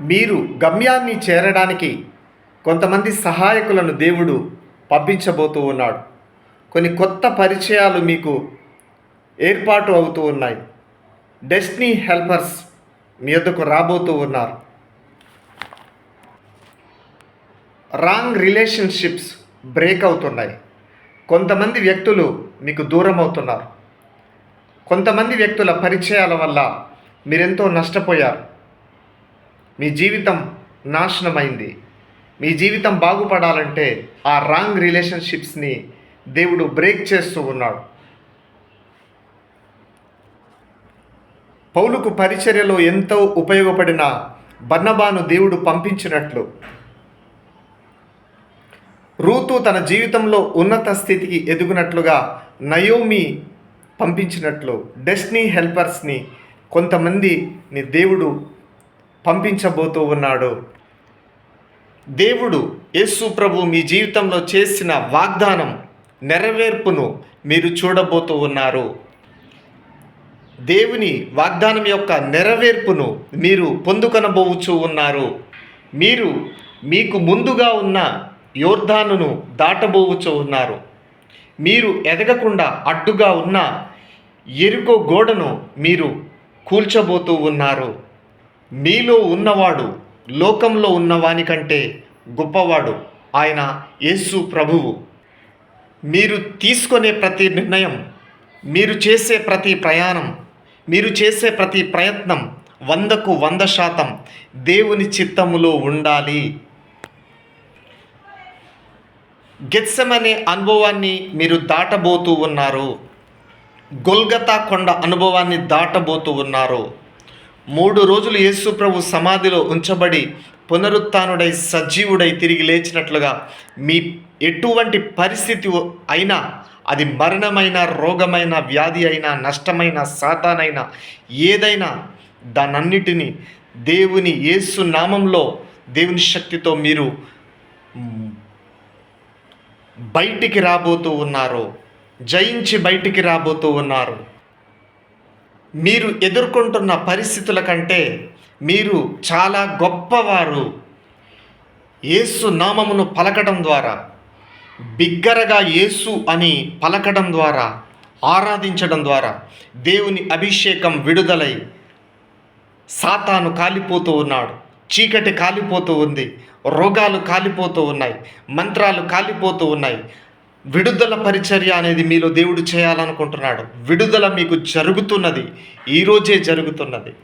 మీరు గమ్యాన్ని చేరడానికి కొంతమంది సహాయకులను దేవుడు పంపించబోతూ ఉన్నాడు. కొన్ని కొత్త పరిచయాలు మీకు ఏర్పాటు అవుతూ ఉన్నాయి. డెస్టినీ హెల్పర్స్ మీ వద్దకు రాబోతూ ఉన్నారు. రాంగ్ రిలేషన్షిప్స్ బ్రేక్ అవుతున్నాయి. కొంతమంది వ్యక్తులు మీకు దూరం అవుతున్నారు. కొంతమంది వ్యక్తుల పరిచయాల వల్ల మీరెంతో నష్టపోయారు. మీ జీవితం నాశనమైంది. మీ జీవితం బాగుపడాలంటే ఆ రాంగ్ రిలేషన్షిప్స్ని దేవుడు బ్రేక్ చేస్తూ ఉన్నాడు. పౌలుకు పరిచర్యలో ఎంతో ఉపయోగపడిన బన్నబాను దేవుడు పంపించినట్లు. రూతు తన జీవితంలో ఉన్నత స్థితికి ఎదుగునట్లుగా నయోమి పంపించినట్లు. డెస్నీ హెల్పర్స్ని కొంతమందిని దేవుడు పంపించబోతూ ఉన్నాడు. దేవుడు యేసు ప్రభు మీ జీవితంలో చేసిన వాగ్దానం నెరవేర్పును మీరు చూడబోతూ ఉన్నారు. దేవుని వాగ్దానం యొక్క నెరవేర్పును మీరు పొందుకొనబోవచ్చు ఉన్నారు. మీరు మీకు ముందుగా ఉన్న యోర్ధానును దాటబోవచ్చు ఉన్నారు. మీరు ఎదగకుండా అడ్డుగా ఉన్న ఎరుకో గోడను మీరు కూల్చబోతూ ఉన్నారు. మీలో ఉన్నవాడు లోకంలో ఉన్నవాని కంటే గొప్పవాడు ఆయన యేసు ప్రభువు. మీరు తీసుకునే ప్రతి నిర్ణయం మీరు చేసే ప్రతి ప్రయాణం మీరు చేసే ప్రతి ప్రయత్నం వందకు వంద శాతం దేవుని చిత్తములో ఉండాలి. గెత్సమనే అనుభవాన్ని మీరు దాటబోతూ ఉన్నారు. గొల్గతా కొండ అనుభవాన్ని దాటబోతూ ఉన్నారు. మూడు రోజులు యేసు ప్రభు సమాధిలో ఉంచబడి పునరుత్డై సజీవుడై తిరిగి లేచినట్లుగా మీ ఎటువంటి పరిస్థితి అయినా అది మరణమైన రోగమైన వ్యాధి అయినా నష్టమైన సాతానైనా ఏదైనా దానన్నిటినీ దేవుని యేసు నామంలో దేవుని శక్తితో మీరు బయటికి రాబోతూ ఉన్నారు. జయించి బయటికి రాబోతూ ఉన్నారు. మీరు ఎదుర్కొంటున్న పరిస్థితుల కంటే మీరు చాలా గొప్పవారు. యేసు నామమును పలకడం ద్వారా బిగ్గరగా యేసు అని పలకడం ద్వారా ఆరాధించడం ద్వారా దేవుని అభిషేకం విడుదలై సాతాను కాలిపోతూ ఉన్నాడు. చీకటి కాలిపోతూ ఉంది. రోగాలు కాలిపోతూ ఉన్నాయి. మంత్రాలు కాలిపోతూ ఉన్నాయి. విడుదల పరిచర్య అనేది మీలో దేవుడు చేయాలనుకుంటున్నాడు. విడుదల మీకు జరుగుతున్నది. ఈరోజే జరుగుతున్నది.